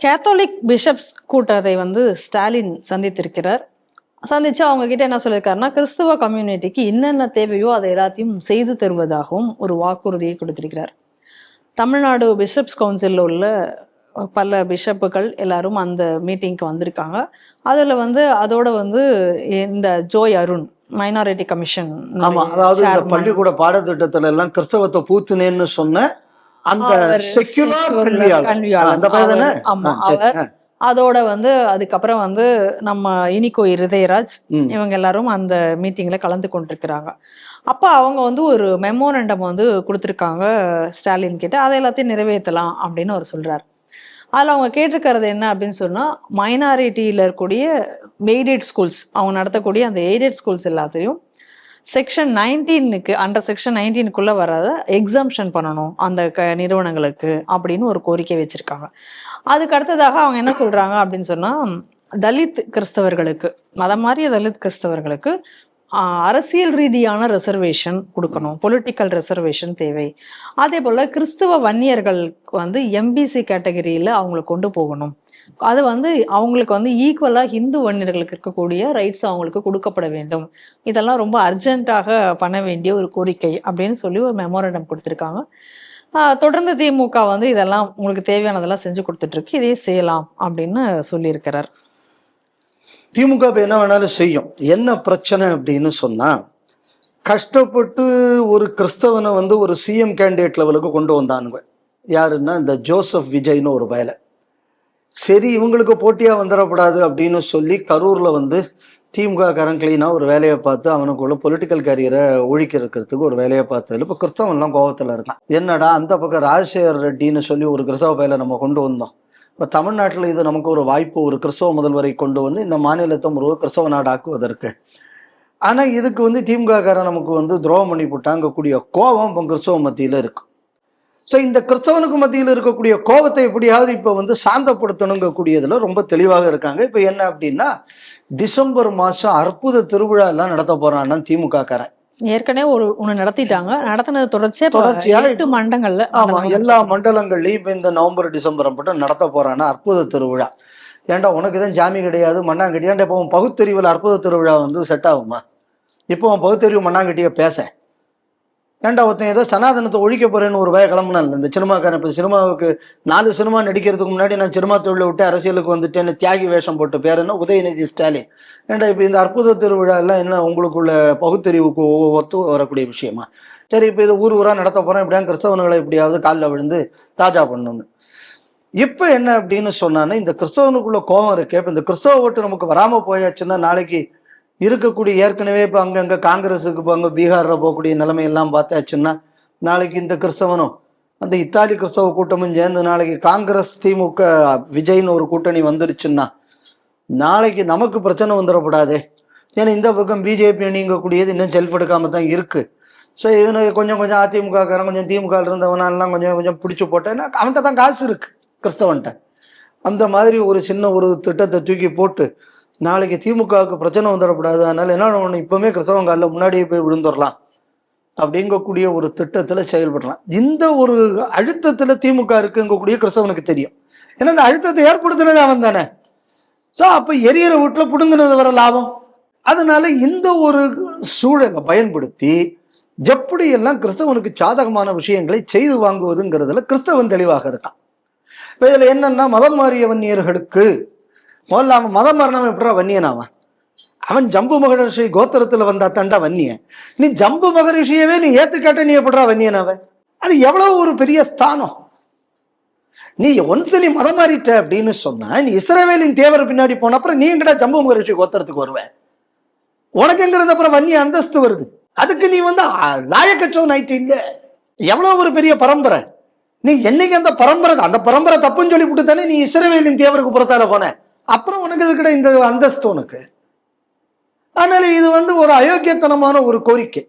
Catholic bishops கூட்டத்தை வந்து ஸ்டாலின் சந்தித்திருக்கிறார். சந்திச்சு அவங்க கிட்ட என்ன சொல்லியிருக்காருன்னா கிறிஸ்துவ கம்யூனிட்டிக்கு என்னென்ன தேவையோ அதை எல்லாத்தையும் செய்து தருவதாகவும் ஒரு வாக்குறுதியை கொடுத்திருக்கிறார். தமிழ்நாடு பிஷப்ஸ் கவுன்சிலில் உள்ள பல பிஷப்புகள் எல்லாரும் அந்த மீட்டிங்க்கு வந்திருக்காங்க. அதில் வந்து அதோட வந்து இந்த ஜோய் அருண் மைனாரிட்டி கமிஷன் ஆமா அதாவது பள்ளிக்கூட பாடத்திட்டத்துல எல்லாம் கிறிஸ்தவத்தை பூத்துனேன்னு சொன்ன அந்த. ஆ, அதோட வந்து அதுக்கப்புறம் வந்து நம்ம இனிகோ இருதயராஜ். இவங்க எல்லாரும் அந்த மீட்டிங்ல கலந்து கொண்டிருக்கிறாங்க. அப்போ அவங்க வந்து ஒரு மெமோரண்டம் வந்து கொடுத்துருக்காங்க ஸ்டாலின் கிட்ட. அதை எல்லாத்தையும் நிறைவேற்றலாம் அப்படின்னு அவர் சொல்றாரு. அதில் அவங்க கேட்டிருக்கிறது என்ன அப்படின்னு சொன்னால் மைனாரிட்டியில் இருக்கக்கூடிய எய்டட் ஸ்கூல்ஸ் அவங்க நடத்தக்கூடிய அந்த எய்டட் ஸ்கூல்ஸ் எல்லாத்தையும் செக்ஷன் நைன்டீனுக்கு அண்டர் செக்ஷன் நைன்டீனுக்குள்ளே வராத எக்ஸாம்ஷன் பண்ணணும் அந்த க நிறுவனங்களுக்கு அப்படின்னு ஒரு கோரிக்கை வச்சுருக்காங்க. அதுக்கு அடுத்ததாக அவங்க என்ன சொல்கிறாங்க அப்படின்னு சொன்னால் தலித் கிறிஸ்தவர்களுக்கு மதம் மாறிய தலித் கிறிஸ்தவர்களுக்கு அரசியல் ரீதியான ரிசர்வேஷன் கொடுக்கணும். பொலிட்டிக்கல் ரிசர்வேஷன் தேவை. அதே போல் கிறிஸ்துவ வன்னியர்களுக்கு வந்து எம்பிசி கேட்டகரியில் அவங்களை கொண்டு போகணும். அது வந்து அவங்களுக்கு வந்து ஈக்குவலாக ஹிந்து வன்னியர்களுக்கு இருக்கக்கூடிய ரைட்ஸ் அவங்களுக்கு கொடுக்கப்பட வேண்டும். இதெல்லாம் ரொம்ப அர்ஜென்ட்டாக பண்ண வேண்டிய ஒரு கோரிக்கை அப்படின்னு சொல்லி ஒரு மெமோரண்டம் கொடுத்துருக்காங்க. தொடர்ந்து திமுக வந்து இதெல்லாம் உங்களுக்கு தேவையானதெல்லாம் செஞ்சு கொடுத்துட்ருக்கு. இதையே இதே செய்யலாம் அப்படின்னு சொல்லியிருக்கிறார். திமுக இப்போ என்ன வேணாலும் செய்யும். என்ன பிரச்சனை அப்படின்னு சொன்னால் கஷ்டப்பட்டு ஒரு கிறிஸ்தவனை வந்து ஒரு சிஎம் கேண்டிடேட் லெவலுக்கு கொண்டு வந்தானுங்க. யாருன்னா இந்த ஜோசப் விஜய்னு ஒரு வயலை சரி இவங்களுக்கு போட்டியாக வந்துடக்கூடாது அப்படின்னு சொல்லி கரூரில் வந்து திமுக காரன் ஒரு வேலையை பார்த்து அவனுக்குள்ள பொலிட்டிக்கல் கேரியரை ஒழிக்க இருக்கிறதுக்கு ஒரு வேலையை பார்த்ததுல இப்போ கிறிஸ்தவன்லாம் கோபத்தில் இருக்கான். என்னடா அந்த பக்கம் ராஜசேகர் ரெட்டின்னு சொல்லி ஒரு கிறிஸ்தவ பயலை நம்ம கொண்டு வந்தோம். இப்போ தமிழ்நாட்டில் இது நமக்கு ஒரு வாய்ப்பு ஒரு கிறிஸ்தவ முதல்வரை கொண்டு வந்து இந்த மாநிலத்தை ஒரு கிறிஸ்தவ நாடாக்குவதற்கு. ஆனால் இதுக்கு வந்து திமுககாரன் நமக்கு வந்து துரோகம் பண்ணி போட்டாங்கக்கூடிய கோபம் இப்போ கிறிஸ்தவ மத்தியில் இருக்கும் ஸோ இந்த கிறிஸ்தவனுக்கு மத்தியில் இருக்கக்கூடிய கோபத்தை எப்படியாவது இப்போ வந்து சாந்தப்படுத்தணுங்கக்கூடியதில் ரொம்ப தெளிவாக இருக்காங்க. இப்போ என்ன அப்படின்னா டிசம்பர் மாதம் அற்புத திருவிழா எல்லாம் நடத்த போறான்னா திமுக காரன் ஏற்கனவே ஒரு ஒன்று நடத்திட்டாங்க. நடத்தினது தொடர்ச்சியா இப்ப தொடர்ச்சியா எட்டு மண்டங்கள்ல ஆமா நடந்து எல்லா மண்டலங்கள்லயும் இப்ப இந்த நவம்பர் டிசம்பர் மட்டும் நடத்த போறான்னா அற்புத திருவிழா. ஏன்டா உனக்கு தான் ஜாமி கிடையாது மண்ணாங்கட்டி. ஏன்டா இப்போ பகுத்தறிவில் அற்புத திருவிழா வந்து செட் ஆகுமா? இப்போ உன் பகுத்தறிவு மண்ணாங்கட்டிய பேச. ஏன்டா ஒருத்தன் ஏதோ சனாதனத்தை ஒழிக்க போறேன்னு ஒரு வய இல்லை? இந்த சினிமாக்காரன் இப்போ சினிமாவுக்கு நாலு சினிமா நடிக்கிறதுக்கு முன்னாடி நான் சினிமா தொழிலை விட்டு அரசியலுக்கு வந்துட்டேன்னு தியாகி வேஷம் போட்டு பேர் என்ன? உதயநிதி ஸ்டாலின். ஏன்டா இப்போ இந்த அற்புத திருவிழா எல்லாம் என்ன உங்களுக்குள்ள பகுத்தறிவுக்கு ஒத்து வரக்கூடிய விஷயமா? சரி இப்போ இது ஊர் ஊராக நடத்த போகிறோம் இப்படியா கிறிஸ்தவனுங்களை எப்படியாவது காலில் விழுந்து தாஜா பண்ணணும்னு. இப்போ என்ன அப்படின்னு சொன்னான்னு இந்த கிறிஸ்தவனுக்குள்ள கோபம் இருக்கு இப்போ இந்த கிறிஸ்தவ ஓட்டு நமக்கு வராமல் போயாச்சுன்னா நாளைக்கு இருக்கக்கூடிய ஏற்கனவே இப்போ அங்கங்கே காங்கிரஸுக்கு இப்போ அங்கே பீகாரில் போகக்கூடிய நிலைமையெல்லாம் பார்த்தாச்சுன்னா நாளைக்கு இந்த கிறிஸ்தவனும் அந்த இத்தாலி கிறிஸ்தவ கூட்டமும் சேர்ந்து நாளைக்கு காங்கிரஸ் திமுக விஜய்னு ஒரு கூட்டணி வந்துருச்சுன்னா நாளைக்கு நமக்கு பிரச்சனை வந்துடக்கூடாதே ஏன்னா இந்த பக்கம் பிஜேபி நீங்கக்கூடியது இன்னும் செல்ஃப் எடுக்காமல் தான் இருக்குது ஸோ இவனுக்கு கொஞ்சம் கொஞ்சம் அதிமுகக்காரன் கொஞ்சம் திமுக இருந்தவனெல்லாம் கொஞ்சம் கொஞ்சம் பிடிச்சி போட்டேன்னா அவன்கிட்ட தான் காசு இருக்குது கிறிஸ்தவன்கிட்ட. அந்த மாதிரி ஒரு சின்ன ஒரு திட்டத்தை தூக்கி போட்டு நாளைக்கு திமுகவுக்கு பிரச்சனை வந்துடக்கூடாது. அதனால என்ன ஒன்று இப்பவுமே கிறிஸ்தவன் காலில் முன்னாடியே போய் விழுந்துடலாம். அப்படிங்கக்கூடிய ஒரு திட்டத்தில் செயல்படலாம். இந்த ஒரு அழுத்தத்தில் திமுக இருக்குங்கக்கூடிய கிறிஸ்தவனுக்கு தெரியும். ஏன்னா இந்த அழுத்தத்தை ஏற்படுத்தினது அவன் தானே. ஸோ அப்போ எரியற வீட்டில் பிடுங்கினது வர லாபம். அதனால இந்த ஒரு சூழலை பயன்படுத்தி எப்படியெல்லாம் கிறிஸ்தவனுக்கு சாதகமான விஷயங்களை செய்து வாங்குவதுங்கிறதுல கிறிஸ்தவன் தெளிவாக இருக்கான். இப்போ இதில் என்னென்னா மதம் மாறிய வன்னியர்களுக்கு முதல்ல அவன் மதம் மாறினவன் எப்படா வன்னியன் அவன்? அவன் ஜம்பு மகரிஷி கோத்திரத்தில் வந்தா தண்டா வன்னியன். நீ ஜம்பு மகரிஷியவே நீ ஏத்துக்காட்ட நீ எப்படா வன்னியன் அவன்? அது எவ்வளவு ஒரு பெரிய ஸ்தானம். நீ ஒன்ஸ் நீ மதம் மாறிட்ட அப்படின்னு சொன்னா நீ இஸ்ரேவேலின் தேவர் பின்னாடி போன அப்புறம் நீ எங்கடா ஜம்பு மகரிஷி கோத்திரத்துக்கு வருவ? உனக்கு அப்புறம் வன்னிய அந்தஸ்து வருது? அதுக்கு நீ வந்து லாயக்கற்றவன் ஆயிட்டு இல்ல. எவ்வளோ ஒரு பெரிய பரம்பரை. நீ என்னைக்கு அந்த பரம்பரை அந்த பரம்பரை தப்புன்னு சொல்லி விட்டு தானே நீ இஸ்ரேவேலின் தேவருக்கு புறத்தால போன? அப்புறம் உனக்கு இதுக்கிட்ட இந்த அந்தஸ்து உனக்கு? அதனால இது வந்து ஒரு அயோக்கியத்தனமான ஒரு கோரிக்கை.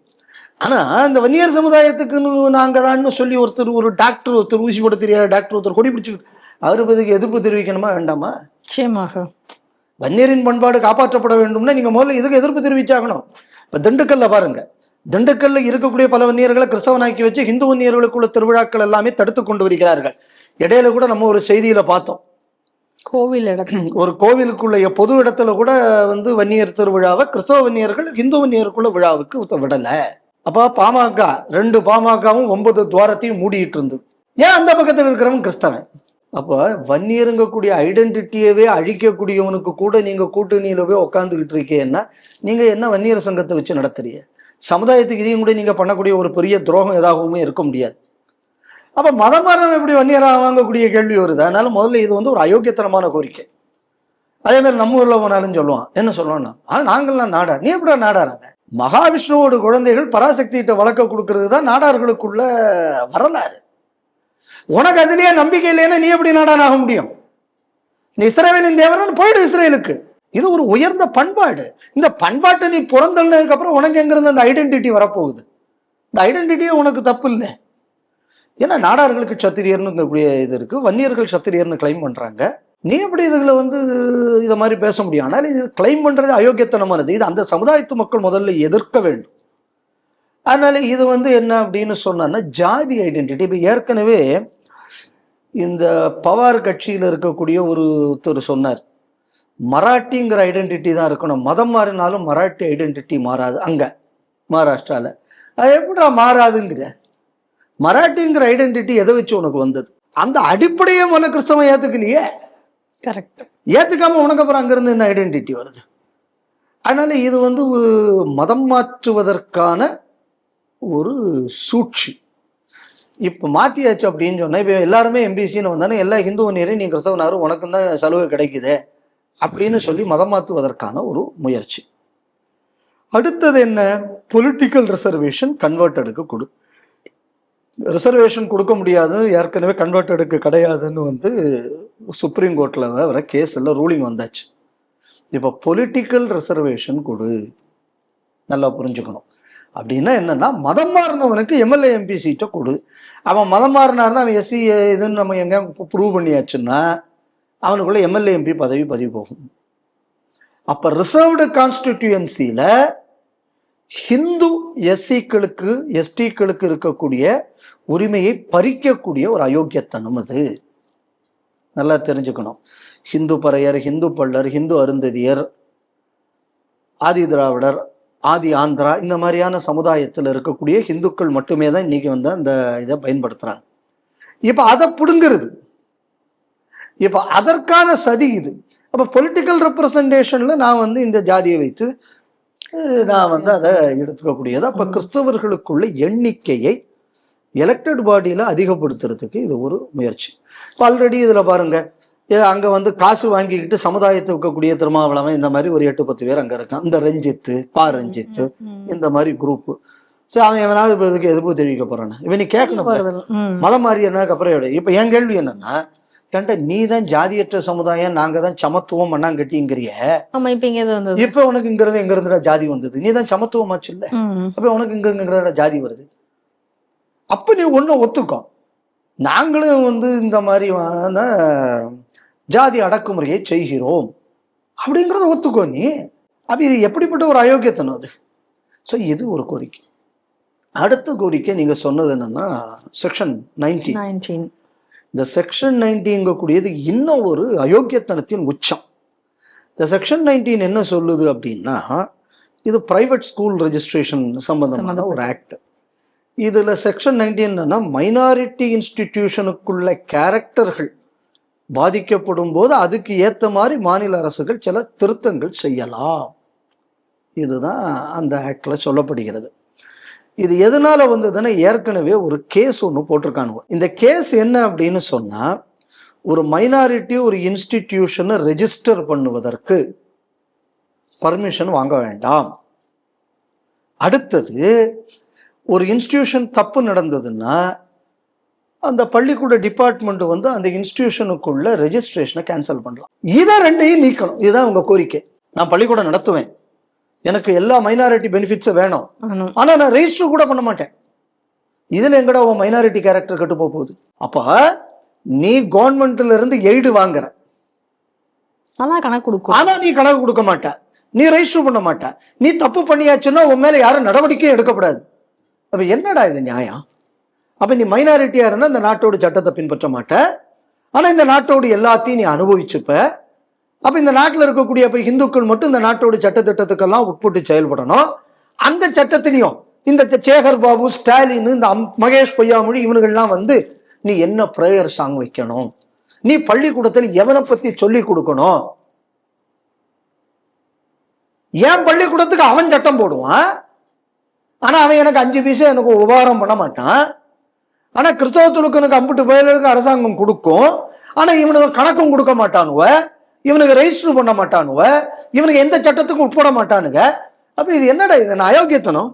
ஆனா இந்த வன்னியர் சமுதாயத்துக்குன்னு நாங்க தான் சொல்லி ஒருத்தர் ஒரு டாக்டர் ஒருத்தர் ஊசி போட தெரியாத டாக்டர் ஒருத்தர் கொடி பிடிச்சு அவருக்கு இதுக்கு எதிர்ப்பு தெரிவிக்கணுமா வேண்டாமா? நிச்சயமாக. வன்னியரின் பண்பாடு காப்பாற்றப்பட வேண்டும்னா நீங்க முதல்ல இதுக்கு எதிர்ப்பு தெரிவிச்சாகணும்? இப்ப திண்டுக்கல்ல பாருங்க. திண்டுக்கல்ல இருக்கக்கூடிய பல வன்னியர்களை கிறிஸ்தவனாக்கி வச்சு ஹிந்து வன்னியர்களுக்குள்ள திருவிழாக்கள் எல்லாமே தடுத்து கொண்டு வருகிறார்கள். இடையில கூட நம்ம ஒரு செய்தியில பார்த்தோம். கோவில் இடத்துல. ஒரு கோவிலுக்குள்ள பொது இடத்துல கூட வந்து வன்னியர் திருவிழாவை கிறிஸ்தவ வன்னியர்கள் இந்து வன்னியருக்குள்ள விழாவுக்கு விடல. அப்ப பாமக ரெண்டு பாமகவும் ஒன்பது துவாரத்தையும் மூடிட்டு இருந்தது ஏன் அந்த பக்கத்துல இருக்கிறவன் கிறிஸ்தவன்? அப்போ வன்னியருங்கக்கூடிய ஐடென்டிட்டியவே அழிக்கக்கூடியவனுக்கு கூட நீங்க கூட்டணியில் போய் உட்காந்துக்கிட்டு இருக்கீங்கன்னா நீங்க என்ன வன்னியர் சங்கத்தை வச்சு நடத்துறீங்க? சமுதாயத்துக்கு இதையும் கூட நீங்க பண்ணக்கூடிய ஒரு பெரிய துரோகம் ஏதாகவுமே இருக்க முடியாது. அப்போ மதம் மாறம் எப்படி வன்னியராக வாங்கக்கூடிய கேள்வி வருது. அதனால முதல்ல இது வந்து ஒரு அயோக்கியத்தனமான கோரிக்கை. அதே மாதிரி நம்ம ஊரில் போனாலும் சொல்லுவான். என்ன சொல்லுவான்னா ஆ நாங்கள்லாம் நாடார் நீ எப்படா நாடாராங்க மகாவிஷ்ணுவோட குழந்தைகள் பராசக்திகிட்ட வளர்க்க கொடுக்கறது தான் நாடார்களுக்குள்ள வரலாறு. உனக்கு அதுலேயே நம்பிக்கை இல்லைன்னா நீ எப்படி நாடான் ஆக முடியும்? நீ இஸ்ரேவேலின் தேவரன் போயிடு இஸ்ரேலுக்கு. இது ஒரு உயர்ந்த பண்பாடு. இந்த பண்பாட்டை நீ பிறந்தனதுக்கப்புறம் உனக்கு எங்கிருந்து அந்த ஐடென்டிட்டி வரப்போகுது? இந்த ஐடென்டிட்டியே உனக்கு தப்பு இல்லை. ஏன்னா நாடார்களுக்கு சத்திரியர்னுங்கக்கூடிய இது இருக்கு. வன்னியர்கள் சத்திரியர்னு கிளைம் பண்றாங்க. நீ எப்படி இதுகளை வந்து இதை மாதிரி பேச முடியும்? ஆனால் இது கிளைம் பண்றது அயோக்கியத்தனமானது. இது அந்த சமுதாயத்து மக்கள் முதல்ல எதிர்க்க வேண்டும். அதனால இது வந்து என்ன அப்படின்னு சொன்னா ஜாதி ஐடென்டிட்டி இப்போ ஏற்கனவே இந்த பவார் கட்சியில் இருக்கக்கூடிய ஒரு ஒருத்தர் சொன்னார். மராட்டிங்கிற ஐடென்டிட்டி தான் இருக்கணும். மதம் மாறினாலும் மராட்டி ஐடென்டிட்டி மாறாது. அங்கே மகாராஷ்டிராவில் அது எப்படா மாறாதுங்கிற? மராட்டிங்கிற ஐடென்டிட்டி எதை வச்சு உனக்கு வந்தது? அந்த அடிப்படையே உனக்கு கிறிஸ்தவம் ஏத்துக்கலையே. கரெக்ட் ஏத்துக்காம உனக்கு அப்புறம் அங்கிருந்து இந்த ஐடென்டிட்டி வருது? அதனால இது வந்து மதம் மாற்றுவதற்கான ஒரு சூழ்ச்சி. இப்போ மாத்தியாச்சு அப்படின்னு சொன்னா இப்போ எல்லாருமே எம்பிசின்னு வந்தானே எல்லா ஹிந்து வன்னியரையும் நீ கிறிஸ்தவனாரும் உனக்கும் தான் சலுகை கிடைக்குதே அப்படின்னு சொல்லி மதம் மாற்றுவதற்கான ஒரு முயற்சி. அடுத்தது என்ன? பொலிட்டிக்கல் ரிசர்வேஷன் கன்வெர்ட்டடுக்கு கொடு. ரிசர்வேஷன் கொடுக்க முடியாது. ஏற்கனவே கன்வெர்ட்டடுக்கு கிடையாதுன்னு வந்து சுப்ரீம் கோர்ட்டில் வர கேஸில் ரூலிங் வந்தாச்சு. இப்போ பொலிட்டிக்கல் ரிசர்வேஷன் கொடு. நல்லா புரிஞ்சுக்கணும். அப்படின்னா என்னென்னா மதம் மாறினவனுக்கு எம்எல்ஏ எம்பி சீட்டை கொடு. அவன் மதம் மாறினார்னா அவன் எஸ்சி இதுன்னு நம்ம எங்கே ப்ரூவ் பண்ணியாச்சுன்னா அவனுக்குள்ள எம்எல்ஏ எம்பி பதவி பதிவு போகும். அப்போ ரிசர்வ்டு கான்ஸ்டிடியூன்சியில் ஹிந்து எஸ்சிக்களுக்கு எஸ்டிக்களுக்கு இருக்கக்கூடிய உரிமையை பறிக்கக்கூடிய ஒரு அயோக்கியத்தனம் அது. நல்லா தெரிஞ்சுக்கணும். ஹிந்து பறையர் ஹிந்து பள்ளர் ஹிந்து அருந்ததியர் ஆதி திராவிடர் ஆதி ஆந்திரா இந்த மாதிரியான சமுதாயத்தில் இருக்கக்கூடிய ஹிந்துக்கள் மட்டுமே தான் இன்னைக்கு வந்து அந்த இதை பயன்படுத்துறாங்க. இப்போ அதை பிடுங்கிறது. இப்போ அதற்கான சதி இது. அப்போ பொலிட்டிக்கல் ரெப்ரசன்டேஷன்ல நான் வந்து இந்த ஜாதியை வைத்து நான் வந்து அதை எடுத்துக்கக்கூடியது. அப்போ கிறிஸ்தவர்களுக்குள்ள எண்ணிக்கையை எலெக்டட் பாடியில் அதிகப்படுத்துறதுக்கு இது ஒரு முயற்சி. இப்போ ஆல்ரெடி இதில் பாருங்க ஏ, அங்க வந்து காசு வாங்கிக்கிட்டு சமுதாயத்தை வைக்கக்கூடிய திருமாவளவன் இந்த மாதிரி ஒரு எட்டு பத்து பேர் அங்க இருக்கான் இந்த ரஞ்சித்து பா ரஞ்சித்து இந்த மாதிரி குரூப் சரி அவன் எவனாவது இப்போ இதுக்கு எதிர்ப்பு தெரிவிக்க போறானே? இவன் நீ கேட்கணும் மதம் மாறியனாக்கு அப்புறம் எடு. இப்ப என் கேள்வி என்னன்னா ஏன்டா நீ தான் ஜாதியற்ற சமுதாயம் நாங்க தான் சமத்துவம் மண்ணாங்கட்டிங்கிறிய இப்ப உனக்கு இங்க இருந்து எங்க இருந்துடா ஜாதி வந்தது. நீ தான் சமத்துவமாச்சு இல்ல ம். அப்ப உனக்கு இங்க இங்க ஜாதி வருது. அப்ப நீ ஒன்னும் ஒத்துக்கோ. நாங்களும் வந்து இந்த மாதிரி வான ஜாதி அடக்குமுறையை செய்கிறோம். அப்படிங்கிறத ஒத்துக்கோ நீ. அப்ப இது எப்படிப்பட்ட ஒரு அயோக்கியத்தனம் அது? ஸோ இது ஒரு கோரிக்கை. அடுத்த கோரிக்கை நீங்க சொன்னது என்னன்னா செக்ஷன் நைன்டீன் 19 இந்த செக்ஷன் நைன்டீங்கக்கூடியது இன்னும் ஒரு அயோக்கியத்தனத்தின் உச்சம். இந்த செக்ஷன் நைன்டீன் என்ன சொல்லுது அப்படின்னா இது பிரைவேட் ஸ்கூல் ரெஜிஸ்ட்ரேஷன் சம்பந்தமான. ஒரு ஆக்ட் இதுல செக்ஷன் நைன்டீன் என்னன்னா மைனாரிட்டி இன்ஸ்டிடியூஷனுக்குள்ள கேரக்டர்கள் பாதிக்கப்படும் போது அதுக்கு ஏத்த மாதிரி மாநில அரசுகள் சில திருத்தங்கள் செய்யலாம். இதுதான் அந்த ஆக்ட்ல சொல்லப்படுகிறது. இது எதனால வந்ததுன்னா ஏற்கனவே ஒரு கேஸ் ஒன்று போட்டிருக்கானுங்க. இந்த கேஸ் என்ன அப்படின்னு சொன்னா ஒரு மைனாரிட்டி ஒரு இன்ஸ்டிடியூஷனை ரெஜிஸ்டர் பண்ணுவதற்கு பர்மிஷன் வாங்க வேண்டாம். அடுத்தது ஒரு இன்ஸ்டிடியூஷன் தப்பு நடந்ததுன்னா அந்த பள்ளிக்கூட டிபார்ட்மெண்ட் வந்து அந்த இன்ஸ்டிடியூஷனுக்குள்ள ரெஜிஸ்ட்ரேஷனை கேன்சல் பண்ணலாம். இதை ரெண்டையும் நீக்கணும். இதுதான் உங்க கோரிக்கை. நான் பள்ளிக்கூடம் நடத்துவேன். எனக்கு எல்லா மைனாரிட்டி பெனிஃபிட்ஸும் வேணும். ஆனும். ஆனா நான் ரெஜிஸ்டர் கூட பண்ண மாட்டேன். இதுல எங்கடா உன் மைனாரிட்டி கேரக்டர் கெட்டு போக போகுது? அப்ப நீ கவர்மெண்ட்ல இருந்து எய்டு வாங்குற. ஆனா கணக்கு கொடுக்கும். ஆனா நீ கணக்கு கொடுக்க மாட்ட. நீ ரெஜிஸ்டர் பண்ண மாட்ட. நீ தப்பு பண்ணியாச்சுன்னா உன் மேல யாரும் நடவடிக்கையும் எடுக்கப்படாது. அப்ப என்னடா இது நியாயம்? அப்ப நீ மைனாரிட்டியா இருந்தா இந்த நாட்டோட சட்டத்தை பின்பற்ற மாட்ட. ஆனா இந்த நாட்டோட எல்லாத்தையும் நீ அனுபவிச்சுப்ப. அப்போ இந்த நாட்டில் இருக்கக்கூடிய இப்போ இந்துக்கள் மட்டும் இந்த நாட்டோட சட்டத்திட்டத்துக்கெல்லாம் உட்பட்டு செயல்படணும். அந்த சட்டத்திலையும் இந்த சேகர் பாபு ஸ்டாலின் இந்த அம்- மகேஷ் பொய்யாமொழி இவனுங்கள்லாம் வந்து நீ என்ன ப்ரேயர் சாங் வைக்கணும்? நீ பள்ளிக்கூடத்தில் எவனை பற்றி சொல்லி கொடுக்கணும்? ஏன் பள்ளிக்கூடத்துக்கு அவன் சட்டம் போடுவான்? ஆனால் அவன் எனக்கு அஞ்சு பைசா எனக்கு உபகாரம் பண்ண மாட்டான். ஆனால் கிறிஸ்தவத்துக்கு எனக்கு அம்பிட்டு பயலுக்கு அரசாங்கம் கொடுக்கும். ஆனால் இவனுக்கு கணக்கும் கொடுக்க மாட்டானுவ. இவனுக்கு ரெஜிஸ்டர் பண்ண மாட்டானுவ. இவனுக்கு எந்த சட்டத்துக்கும் உட்பட மாட்டானுங்க. அப்ப இது என்னடா இது? நான் அயோக்கியத்தனம்.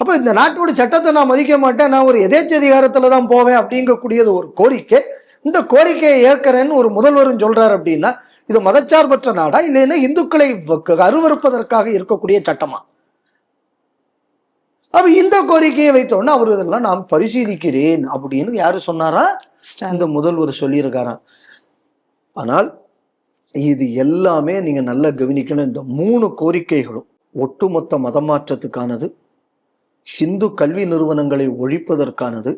அப்ப இந்த நாட்டோட சட்டத்தை நான் மதிக்க மாட்டேன். நான் ஒரு எதேச்சதிகாரத்துல தான் போவேன் அப்படிங்கக்கூடியது ஒரு கோரிக்கை. இந்த கோரிக்கையை ஏற்கிறேன்னு ஒரு முதல்வரும் சொல்றாரு அப்படின்னா இது மதச்சார்பற்ற நாடா? இல்லைன்னா இந்துக்களை அருவருப்பதற்காக இருக்கக்கூடிய சட்டமா? அப்ப இந்த கோரிக்கையை வைத்தோன்னா அவர் இதெல்லாம் நான் பரிசீலிக்கிறேன் அப்படின்னு யாரு சொன்னாரா? இந்த முதல்வர் சொல்லியிருக்காராம். ஆனால் இது எல்லாமே நீங்கள் நல்லா கவனிக்கணும். இந்த மூணு கோரிக்கைகளும் ஒட்டுமொத்த மதமாற்றத்துக்கானது ஹிந்து கல்வி நிறுவனங்களை ஒழிப்பதற்கானது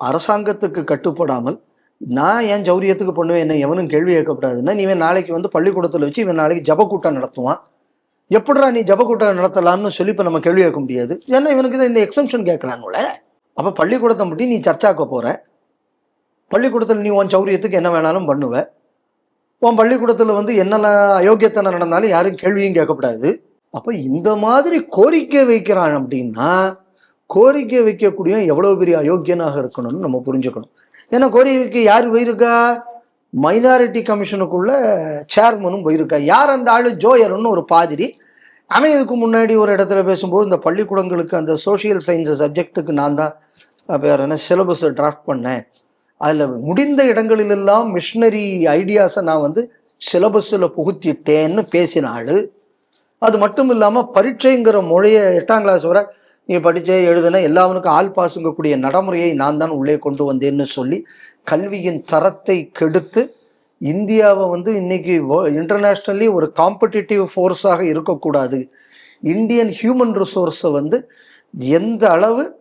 அரசாங்கத்துக்கு கட்டுப்படாமல் நான் என் ஜௌரியத்துக்கு பண்ணுவேன்? என்ன எவனும் கேள்வி கேட்கக்கூடாதுன்னா நீ இவன் நாளைக்கு வந்து பள்ளிக்கூடத்தில் வச்சு இவன் நாளைக்கு ஜபக்கூட்டம் நடத்துவான். எப்படா நீ ஜபக்கூட்டம் கூட்டம் நடத்தலாம்னு சொல்லி இப்போ நம்ம கேள்வி கேட்க முடியாது. ஏன்னா இவனுக்கு தான் இந்த எக்ஸம்ஷன் கேட்குறாங்களே அப்போ பள்ளிக்கூடத்தை மட்டும் நீ சர்ச்சாக்க போகிற பள்ளிக்கூடத்தில் நீ உன் சௌரியத்துக்கு என்ன வேணாலும் பண்ணுவேன் உன் பள்ளிக்கூடத்தில் வந்து என்னெல்லாம் அயோக்கியத்தனம் நடந்தாலும் யாரும் கேள்வியும் கேட்கக்கூடாது. அப்போ இந்த மாதிரி கோரிக்கை வைக்கிறான் அப்படின்னா கோரிக்கை வைக்கக்கூடிய எவ்வளோ பெரிய அயோக்கியனாக இருக்கணும்னு நம்ம புரிஞ்சுக்கணும். ஏன்னா கோரிக்கைக்கு யார் போயிருக்கா? மைனாரிட்டி கமிஷனுக்குள்ள சேர்மனும் போயிருக்கா? யார் அந்த ஆள்? ஜோயர்னு ஒரு பாதிரி. அவன் இதுக்கு முன்னாடி ஒரு இடத்துல பேசும்போது இந்த பள்ளிக்கூடங்களுக்கு அந்த சோஷியல் சயின்ஸ் சப்ஜெக்ட்டுக்கு நான் தான் வேறு என்ன சிலபஸை டிராஃப்ட் பண்ணேன். அதில் முடிந்த இடங்களிலெல்லாம் மிஷினரி ஐடியாஸை நான் வந்து சிலபஸில் புகுத்திட்டேன்னு பேசின அது மட்டும் இல்லாமல் பரீட்சைங்கிற மொழியை எட்டாம் கிளாஸ் வரை நீ படிச்சே எழுதுன எல்லாவனுக்கும் ஆள் பாசுங்கக்கூடிய நடைமுறையை நான் தான் உள்ளே கொண்டு வந்தேன்னு சொல்லி கல்வியின் தரத்தை கெடுத்து இந்தியாவை வந்து இன்னைக்கு இன்டர்நேஷ்னலி ஒரு காம்படிட்டிவ் ஃபோர்ஸாக இருக்கக்கூடாது. இந்தியன் ஹியூமன் ரிசோர்ஸை வந்து எந்த அளவு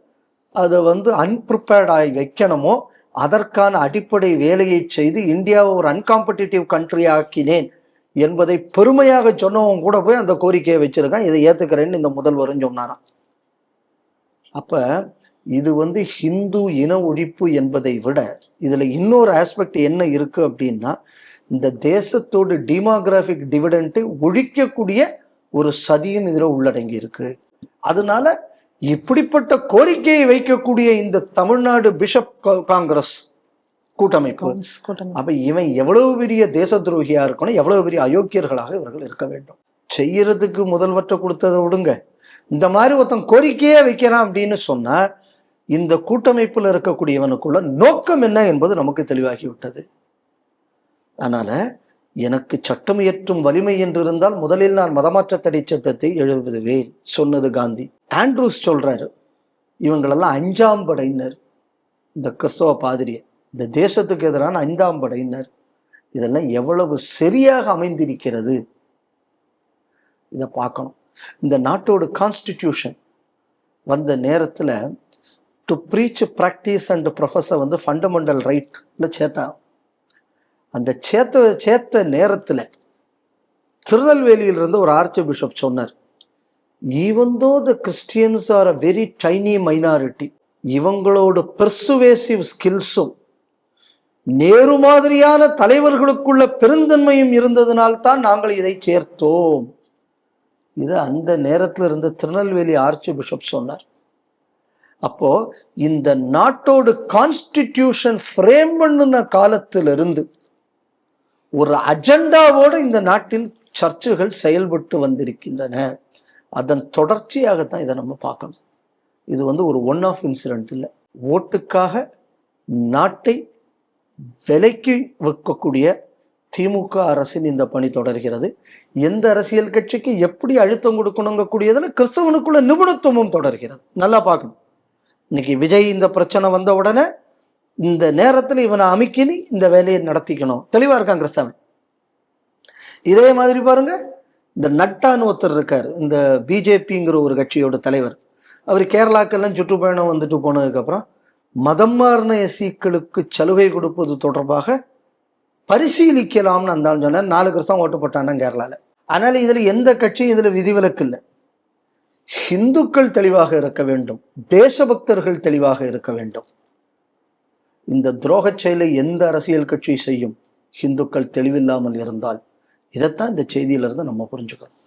அதை வந்து அன்பிரிப்பேர்டாகி வைக்கணுமோ அதற்கான அடிப்படை வேலையை செய்து இந்தியாவை ஒரு அன்காம்படிட்டிவ் கண்ட்ரி ஆக்கினேன் என்பதை பெருமையாக சொன்னவங்க கூட போய் அந்த கோரிக்கையை வச்சிருக்கான். இதை ஏத்துக்கிறேன்னு இந்த முதல்வரும் சொன்னாராம். அப்ப இது வந்து ஹிந்து இன ஒழிப்பு என்பதை விட இதுல இன்னொரு ஆஸ்பெக்ட் என்ன இருக்கு அப்படின்னா இந்த தேசத்தோட டிமோகிராஃபிக் டிவிடெண்ட்டை ஒழிக்கக்கூடிய ஒரு சதியும் இதில் உள்ளடங்கி இருக்கு. அதனால இப்படிப்பட்ட கோரிக்கையை வைக்கக்கூடிய இந்த தமிழ்நாடு பிஷப் காங்கிரஸ் கூட்டமைப்பு. கூட்டம் அப்ப இவன் எவ்வளவு பெரிய தேச துரோகியா இருக்கணும் எவ்வளவு பெரிய அயோக்கியர்களாக இவர்கள் இருக்க வேண்டும். செய்யறதுக்கு முதல்வற்ற கொடுத்ததை விடுங்க. இந்த மாதிரி ஒருத்தன் கோரிக்கையே வைக்கிறான் அப்படின்னு சொன்னா இந்த கூட்டமைப்புல இருக்கக்கூடியவனுக்குள்ள நோக்கம் என்ன என்பது நமக்கு தெளிவாகி விட்டது அதனால எனக்கு சட்டம் இயற்றும் வலிமை என்று இருந்தால் முதலில் நான் மதமாற்ற தடை சட்டத்தை எழுதுவேன் சொன்னது காந்தி. ஆண்ட்ரூஸ் சொல்கிறாரு இவங்களெல்லாம் அஞ்சாம் படையினர். இந்த கிறிஸ்தவ பாதிரியை இந்த தேசத்துக்கு எதிரான ஐந்தாம் படையினர். இதெல்லாம் எவ்வளவு சரியாக அமைந்திருக்கிறது. இதை பார்க்கணும். இந்த நாட்டோட கான்ஸ்டிடியூஷன் வந்த நேரத்தில் to preach practise and professor வந்து ஃபண்டமெண்டல் ரைட்ல சேர்த்தா அந்த சேர்த்த சேர்த்த நேரத்தில் திருநெல்வேலியிலிருந்து ஒரு ஆர்ச்சி பிஷப் சொன்னார் even though the Christians are a very tiny minority இவங்களோட பெர்சுவேசிவ் ஸ்கில்ஸும் நேரு மாதிரியான தலைவர்களுக்குள்ள பெருந்தன்மையும் இருந்ததினால்தான் நாங்கள் இதை சேர்த்தோம். இது அந்த நேரத்தில் இருந்த திருநெல்வேலி ஆர்ச்சி பிஷப் சொன்னார். அப்போ இந்த நாட்டோட கான்ஸ்டிடியூஷன் ஃப்ரேம் பண்ணின காலத்திலிருந்து ஒரு அஜெண்டாவோடு இந்த நாட்டில் சர்ச்சுகள் செயல்பட்டு வந்திருக்கின்றன. அதன் தொடர்ச்சியாகத்தான் இதை நம்ம பார்க்கணும். இது வந்து ஒரு ஒன் ஆஃப் இன்சிடென்ட் இல்லை. ஓட்டுக்காக நாட்டை விலைக்கு விற்கக்கூடிய திமுக அரசின் இந்த பணி தொடர்கிறது. எந்த அரசியல் கட்சிக்கு எப்படி அழுத்தம் கொடுக்கணுங்கக்கூடியதில் கிறிஸ்தவனுக்குள்ள நிபுணத்துவமும் தொடர்கிறது. நல்லா பார்க்கணும். இன்னைக்கு விஜய் இந்த பிரச்சனை வந்த உடனே இந்த நேரத்தில் இவனை அமைக்கினி இந்த வேலையை நடத்திக்கணும். தெளிவாக இருக்கான் கிறிஸ்தவன். இதே மாதிரி பாருங்க இந்த நட்டான்னு ஒருத்தர் இருக்கார். இந்த பிஜேபிங்கிற ஒரு கட்சியோட தலைவர். அவர் கேரளாக்கெல்லாம் சுற்றுப்பயணம் வந்துட்டு போனதுக்கப்புறம் மதம் மாறின எஸ்சிக்களுக்கு சலுகை கொடுப்பது தொடர்பாக பரிசீலிக்கலாம்னு அந்த சொன்னார். நாலு கிறிஸ்தவம் ஓட்டு போட்டாங்க கேரளால. அதனால இதில் எந்த கட்சியும் இதில் விதிவிலக்கு இல்லை. ஹிந்துக்கள் தெளிவாக இருக்க வேண்டும். தேசபக்தர்கள் தெளிவாக இருக்க வேண்டும். இந்த துரோகச் செயலை எந்த அரசியல் கட்சி செய்யும்? ஹிந்துக்கள் தெளிவில்லாமல் இருந்தால் இதைத்தான் இந்த செய்தியிலிருந்து நம்ம புரிஞ்சுக்கணும்.